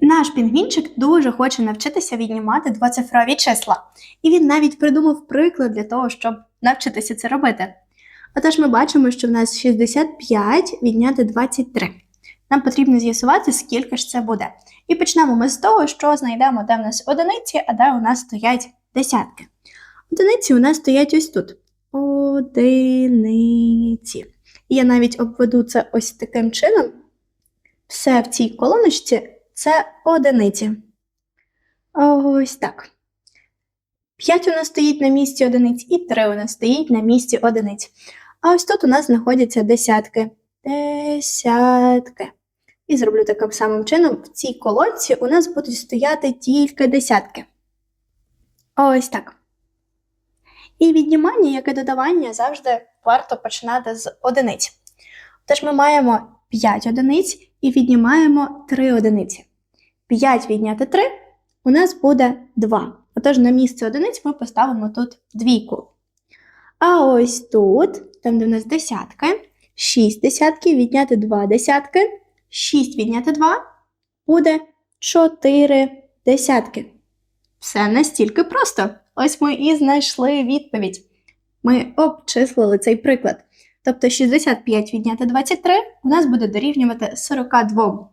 Наш пінгвінчик дуже хоче навчитися віднімати двоцифрові числа, і він навіть придумав приклад для того, щоб навчитися це робити. Отож, ми бачимо, що в нас 65 відняти 23. Нам потрібно з'ясувати, скільки ж це буде. І почнемо ми з того, що знайдемо, де в нас одиниці, а де у нас стоять десятки. Одиниці у нас стоять ось тут. Одиниці. І я навіть обведу це ось таким чином. Все в цій колоночці це одиниці. Ось так. 5 у нас стоїть на місці одиниць, і 3 у нас стоїть на місці одиниць. А ось тут у нас знаходяться десятки. Десятки. І зроблю таким самим чином: в цій колонці у нас будуть стояти тільки десятки. Ось так. І віднімання, як і додавання, завжди варто починати з одиниць. Тож ми маємо 5 одиниць і віднімаємо 3 одиниці. 5 відняти 3 у нас буде 2. Отож, на місце одиниць ми поставимо тут двійку. А ось тут, там де в нас десятки, 6 десятків відняти 2 десятки, 6 відняти 2 буде 4 десятки. Все настільки просто. Ось ми і знайшли відповідь. Ми обчислили цей приклад. Тобто 65 відняти 23 у нас буде дорівнювати 42.